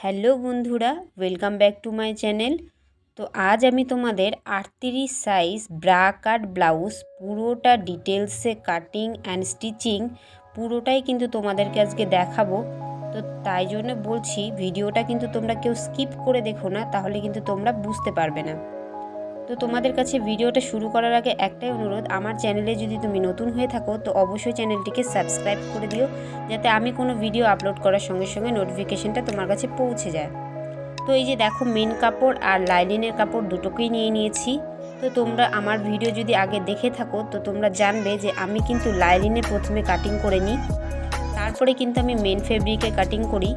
Hello বন্ধুরা welcome back to my channel তো আজ আমি তোমাদের আটত্রিশ সাইজ ব্রা কাট ব্লাউজ পুরোটা ডিটেলসে কাটিং অ্যান্ড স্টিচিং পুরোটাই কিন্তু তোমাদেরকে আজকে দেখাবো। তো তাই জন্য বলছি ভিডিওটা কিন্তু তোমরা কেউ স্কিপ করে দেখো না, তাহলে কিন্তু তোমরা বুঝতে পারবে না। তো তোমাদের কাছে ভিডিওটা শুরু করার আগে একটাই অনুরোধ, আমার চ্যানেলে যদি তুমি নতুন হয়ে থাকো, তো অবশ্যই চ্যানেলটিকে সাবস্ক্রাইব করে দিও, যাতে আমি কোনো ভিডিও আপলোড করার সঙ্গে সঙ্গে নোটিফিকেশনটা তোমার কাছে পৌঁছে যায়। তো এই যে দেখো মেন কাপড় আর লাইলিনের কাপড় দুটোকেই নিয়ে নিয়েছি। তো তোমরা আমার ভিডিও যদি আগে দেখে থাকো, তো তোমরা জানবে যে আমি কিন্তু লাইলিনে প্রথমে কাটিং করে নিই। তারপরে কিন্তু আমি মেন ফেব্রিকে কাটিং করি।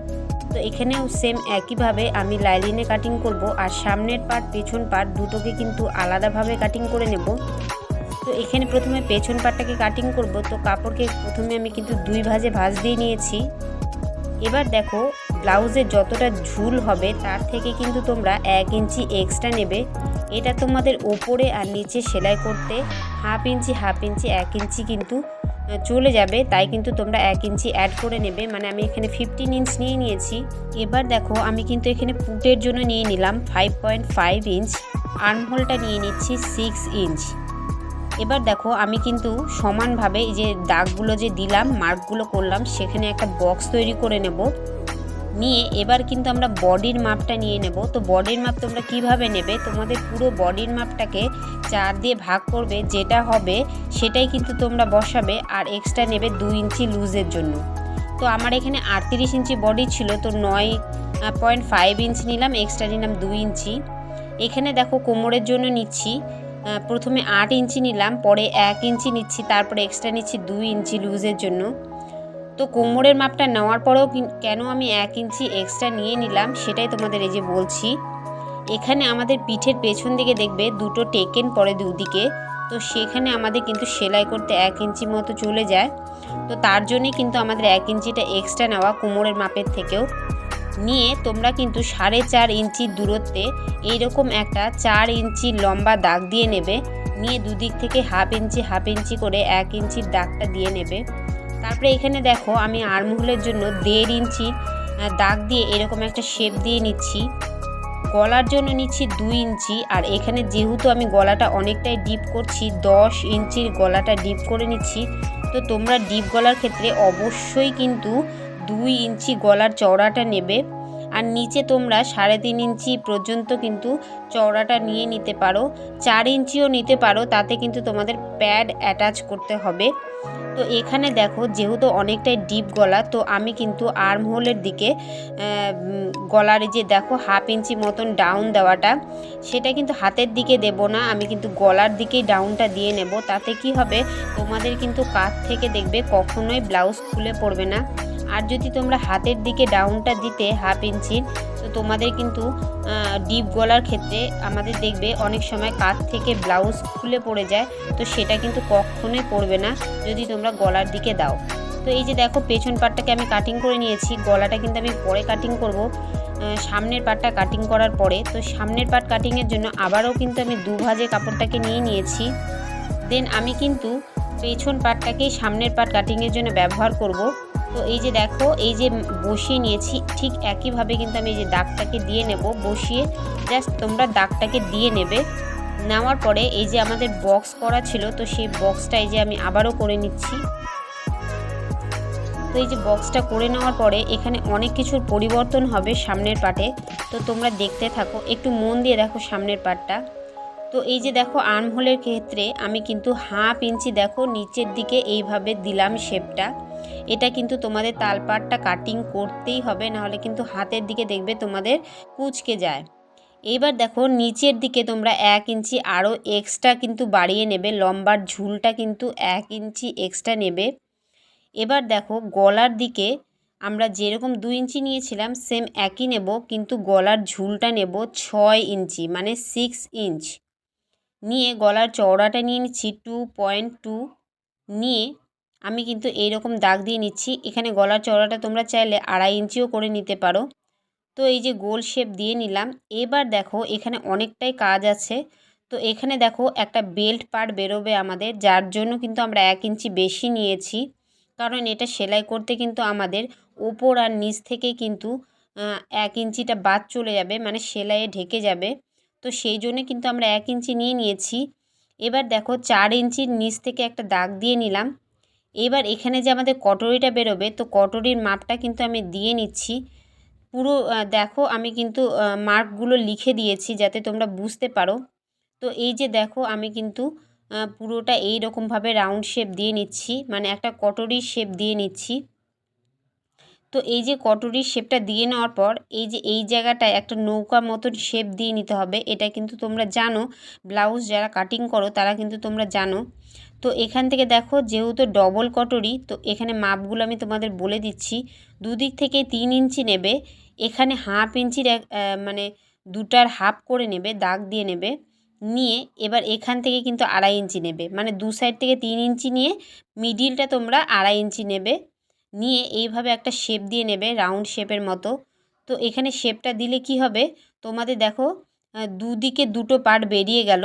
তো এখানেও সেম একইভাবে আমি লাইলিনে কাটিং করব আর সামনের পার্ট পেছন পার্ট দুটোকে কিন্তু আলাদাভাবে কাটিং করে নেব। তো এখানে প্রথমে পেছন পার্টটাকে কাটিং করব। তো কাপড়কে প্রথমে আমি কিন্তু দুই ভাজে ভাজ দিয়ে নিয়েছি। এবার দেখো ব্লাউজের যতটা ঝুল হবে তার থেকে কিন্তু তোমরা এক ইঞ্চি এক্সট্রা নেবে। এটা তোমাদের ওপরে আর নিচে সেলাই করতে হাফ ইঞ্চি হাফ ইঞ্চি, এক ইঞ্চি কিন্তু চলে যাবে, তাই কিন্তু তোমরা এক ইঞ্চি অ্যাড করে নেবে। মানে আমি এখানে ফিফটিন ইঞ্চ নিয়ে নিয়েছি। এবার দেখো, আমি কিন্তু এখানে পুটের জন্য নিয়ে নিলাম ফাইভ পয়েন্ট ফাইভ ইঞ্চ আর্মহোলটা নিয়ে নিচ্ছি সিক্স ইঞ্চ এবার দেখো, আমি কিন্তু সমানভাবে এই যে দাগগুলো যে দিলাম মার্কগুলো করলাম, সেখানে একটা বক্স তৈরি করে নেব। নিয়ে এবার কিন্তু আমরা বডির মাপটা নিয়ে নেব। তো বডির মাপ তোমরা কীভাবে নেবে? তোমাদের পুরো বডির মাপটাকে চার দিয়ে ভাগ করবে, যেটা হবে সেটাই কিন্তু তোমরা বসাবে আর এক্সট্রা নেবে দু ইঞ্চি লুজের জন্য। তো আমার এখানে আটত্রিশ ইঞ্চি বডি ছিল, তো নয় পয়েন্ট ফাইভ ইঞ্চি নিলাম এক্সট্রা নিলাম দু ইঞ্চি। এখানে দেখো কোমরের জন্য নিচ্ছি প্রথমে আট ইঞ্চি নিলাম, পরে এক ইঞ্চি নিচ্ছি, তারপরে এক্সট্রা নিচ্ছি দুই ইঞ্চি লুজের জন্য। তো কোমরের মাপটা নেওয়ার পরেও কেন আমি এক ইঞ্চি এক্সট্রা নিয়ে নিলাম সেটাই তোমাদের এই যে বলছি। এখানে আমাদের পিঠের পেছন দিকে দেখবে দুটো টেকেন পরে দুদিকে, তো সেখানে আমাদের কিন্তু সেলাই করতে এক ইঞ্চি মতো চলে যায়। তো তার জন্যই কিন্তু আমাদের এক ইঞ্চিটা এক্সট্রা নেওয়া কোমরের মাপের থেকেও। নিয়ে তোমরা কিন্তু সাড়ে চার ইঞ্চির দূরত্বে এইরকম একটা চার ইঞ্চি লম্বা দাগ দিয়ে নেবে। নিয়ে দুদিক থেকে হাফ ইঞ্চি হাফ ইঞ্চি করে এক ইঞ্চির দাগটা দিয়ে নেবে। তারপরে এখানে দেখো আমি আর্মহোলের জন্য দেড় ইঞ্চি দাগ দিয়ে এরকম একটা শেপ দিয়ে নিচ্ছি। গলার জন্য নিচ্ছি দুই ইঞ্চি, আর এখানে যেহেতু আমি গলাটা অনেকটাই ডিপ করছি, দশ ইঞ্চির গলাটা ডিপ করে নিচ্ছি, তো তোমরা ডিপ গলার ক্ষেত্রে অবশ্যই কিন্তু দুই ইঞ্চি গলার চওড়াটা নেবে। আর নিচে তোমরা সাড়ে তিন ইঞ্চি পর্যন্ত কিন্তু চওড়াটা নিয়ে নিতে পারো। চার ইঞ্চিও নিতে পারো, তাতে কিন্তু তোমাদের প্যাড অ্যাটাচ করতে হবে। তো এখানে দেখো যেহেতু অনেকটাই ডিপ গলা, তো আমি কিন্তু আর্ম হোলের দিকে গলার যে দেখো হাফ ইঞ্চি মতন ডাউন দেওয়াটা, সেটা কিন্তু হাতের দিকে দেব না, আমি কিন্তু গলার দিকেই ডাউনটা দিয়ে নেব। তাতে কি হবে, তোমাদের কিন্তু কাঁধ থেকে দেখবে কখনোই ব্লাউজ খুলে পড়বে না। আর যদি তোমরা হাতের দিকে ডাউনটা দিতে হাফ ইঞ্চির তোমাদের কিন্তু ডিপ গলার ক্ষেত্রে আমাদের দেখবে অনেক সময় কাঁধ থেকে ব্লাউজ খুলে পড়ে যায়, তো সেটা কিন্তু কখনোই পড়বে না যদি তোমরা গলার দিকে দাও। তো এই যে দেখো, পেছন পাটটাকে আমি কাটিং করে নিয়েছি, গলাটা কিন্তু আমি পরে কাটিং করব। সামনের পাটটা কাটিং করার পরে, তো সামনের পাট কাটিংয়ের জন্য আবারও কিন্তু আমি দু ভাজে কাপড়টাকে নিয়ে নিয়েছি। দেন আমি কিন্তু পেছন পাটটাকেই সামনের পাট কাটিংয়ের জন্য ব্যবহার করব। তো এই যে দেখো, এই যে বসিয়ে নিয়েছি, ঠিক একইভাবে কিন্তু আমি এই যে দাগটাকে দিয়ে নেব, বসিয়ে জাস্ট তোমরা দাগটাকে দিয়ে নেবে। নেওয়ার পরে এই যে আমাদের বক্স করা ছিল, তো সেই বক্সটা এই যে আমি আবারও করে নিচ্ছি। তো এই যে বক্সটা করে নেওয়ার পরে এখানে অনেক কিছুর পরিবর্তন হবে সামনের পাটে। তো তোমরা দেখতে থাকো, একটু মন দিয়ে দেখো সামনের পাটটা। তো এই যে দেখো, আর্মহোলের ক্ষেত্রে আমি কিন্তু হাফ ইঞ্চি দেখো, নিচের দিকে এইভাবে দিলাম শেপটা এটা কিন্তু তোমাদের তালপাটটা কাটিং করতেই হবে, নাহলে কিন্তু হাতের দিকে দেখবে তোমাদের কুচকে যায়। এইবার দেখো নিচের দিকে তোমরা এক ইঞ্চি আরও এক্সট্রা কিন্তু বাড়িয়ে নেবে, লম্বার ঝুলটা কিন্তু এক ইঞ্চি এক্সট্রা নেবে। এবার দেখো গলার দিকে আমরা যেরকম দু ইঞ্চি নিয়েছিলাম সেম একই নেব, কিন্তু গলার ঝুলটা নেব ছয় ইঞ্চি মানে সিক্স ইঞ্চ নিয়ে গলার চওড়াটা নিয়ে নিচ্ছি টু পয়েন্ট টু নিয়ে আমি কিন্তু এই রকম দাগ দিয়ে নিচ্ছি। এখানে গলার চওড়াটা তোমরা চাইলে আড়াই ইঞ্চিও করে নিতে পারো। তো এই যে গোল শেপ দিয়ে নিলাম। এবার দেখো এখানে অনেকটাই কাজ আছে। তো এখানে দেখো একটা বেল্ট পার্ট বেরোবে আমাদের, যার জন্য কিন্তু আমরা এক ইঞ্চি বেশি নিয়েছি। কারণ এটা সেলাই করতে কিন্তু আমাদের ওপর আর নিচ থেকে কিন্তু এক ইঞ্চিটা বাদ চলে যাবে মানে সেলাইয়ে ঢেকে যাবে। তো সেই জন্যে কিন্তু আমরা এক ইঞ্চি নিয়ে নিয়েছি। এবার দেখো চার ইঞ্চির নিচ থেকে একটা দাগ দিয়ে নিলাম। এবার এখানে যে আমাদের কটরিটা বেরোবে, তো কটরির মাপটা কিন্তু আমি দিয়ে নিচ্ছি। পুরো দেখো আমি কিন্তু মার্কগুলো লিখে দিয়েছি যাতে তোমরা বুঝতে পারো। তো এই যে দেখো আমি কিন্তু পুরোটা এই রকমভাবে রাউন্ড শেপ দিয়ে নিচ্ছি মানে একটা কটরির শেপ দিয়ে নিচ্ছি। তো এই যে কটরির শেপটা দিয়ে নেওয়ার পর, এই যে এই জায়গাটায় একটা নৌকা মতন শেপ দিয়ে নিতে হবে, এটা কিন্তু তোমরা জানো। ব্লাউজ যারা কাটিং করো, তারা কিন্তু তোমরা জানো। তো এখান থেকে দেখো, যেহেতু ডবল কটরি, তো এখানে মাপগুলো আমি তোমাদের বলে দিচ্ছি। দুদিক থেকে তিন ইঞ্চি নেবে, এখানে হাফ ইঞ্চির মানে দুটার হাফ করে নেবে, দাগ দিয়ে নেবে। নিয়ে এবার এখান থেকে কিন্তু আড়াই ইঞ্চি নেবে মানে দু সাইড থেকে তিন ইঞ্চি নিয়ে মিডিলটা তোমরা আড়াই ইঞ্চি নেবে। নিয়ে এইভাবে একটা শেপ দিয়ে নেবে রাউন্ড শেপের মতো। তো এখানে শেপটা দিলে কি হবে? তোমাদের দেখো দুদিকে দুটো পার্ট বেরিয়ে গেল।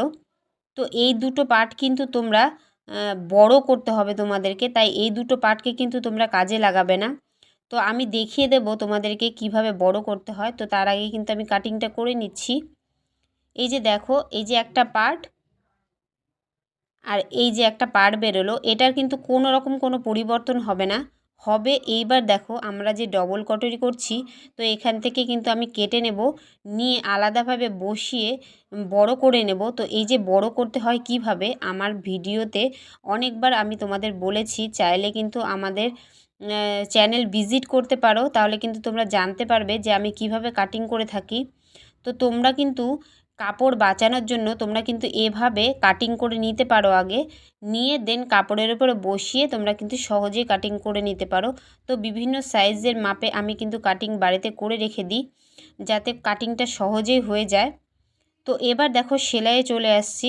তো এই দুটো পার্ট কিন্তু তোমরা বড় করতে হবে তোমাদেরকে। তাই এই দুটো পার্টকে কিন্তু তোমরা কাজে লাগাবে না। তো আমি দেখিয়ে দেব তোমাদেরকে কীভাবে বড় করতে হয়। তো তার আগে কিন্তু আমি কাটিংটা করে নিচ্ছি। এই যে দেখো, এই যে একটা পার্ট আর এই যে একটা পার্ট বেরোলো, এটার কিন্তু কোনো রকম কোনো পরিবর্তন হবে না। হবে, এইবার দেখো আমরা যে ডবল কটরি করছি, তো এখান থেকে কিন্তু আমি কেটে নেব, নিয়ে আলাদাভাবে বসিয়ে বড় করে নেব। তো এই যে বড় করতে হয় কীভাবে, আমার ভিডিওতে অনেকবার আমি তোমাদের বলেছি, চাইলে কিন্তু আমাদের চ্যানেল ভিজিট করতে পারো, তাহলে কিন্তু তোমরা জানতে পারবে যে আমি কীভাবে কাটিং করে থাকি। তো তোমরা কিন্তু কাপড় বাঁচানোর জন্য তোমরা কিন্তু এভাবে কাটিং করে নিতে পারো আগে। নিয়ে দেন কাপড়ের উপরে বসিয়ে তোমরা কিন্তু সহজেই কাটিং করে নিতে পারো। তো বিভিন্ন সাইজের মাপে আমি কিন্তু কাটিং বাড়িতে করে রেখে দিই, যাতে কাটিংটা সহজেই হয়ে যায়। তো এবার দেখো সেলাইয়ে চলে আসছি।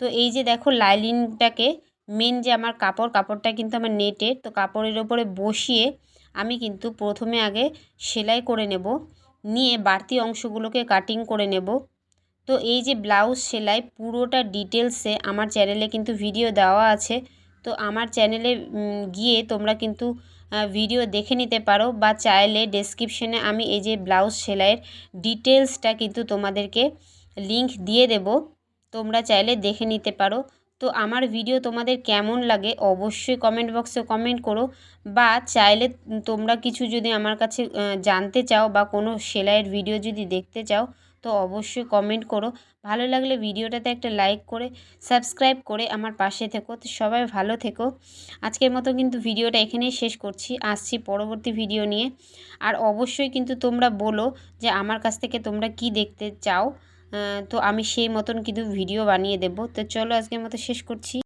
তো এই যে দেখো লাইলিনটাকে মেন যে আমার কাপড়, কাপড়টা কিন্তু আমার নেটের, তো কাপড়ের ওপরে বসিয়ে আমি কিন্তু প্রথমে আগে সেলাই করে নেব। নিয়ে বাড়তি অংশগুলোকে কাটিং করে নেব। তো এই যে ব্লাউজ সেলাই পুরোটা ডিটেলসে আমার চ্যানেলে কিন্তু ভিডিও দেওয়া আছে। তো আমার চ্যানেলে গিয়ে তোমরা কিন্তু ভিডিও দেখে নিতে পারো বা চাইলে ডেসক্রিপশনে আমি এই যে ব্লাউজ সেলাইয়ের ডিটেলসটা কিন্তু তোমাদেরকে লিংক দিয়ে দেব। তোমরা চাইলে দেখে নিতে পারো। তো আমার ভিডিও তোমাদের কেমন লাগে অবশ্যই কমেন্ট বক্সে কমেন্ট করো বা চাইলে তোমরা কিছু যদি আমার কাছে জানতে চাও বা কোনো সেলাইয়ের ভিডিও যদি দেখতে চাও তো অবশ্যই কমেন্ট করো। ভালো লাগলে ভিডিওটাতে একটা লাইক করে সাবস্ক্রাইব করে আমার পাশে থেকো। তো সবাই ভালো থেকো। আজকের মতো কিন্তু ভিডিওটা এখানেই শেষ করছি। আসছি পরবর্তী ভিডিও নিয়ে। আর অবশ্যই কিন্তু তোমরা বলো যে আমার কাছ থেকে তোমরা কি দেখতে চাও। তো আমি সেই মতন কিন্তু ভিডিও বানিয়ে দেবো। তো চলো আজকের মতো শেষ করছি।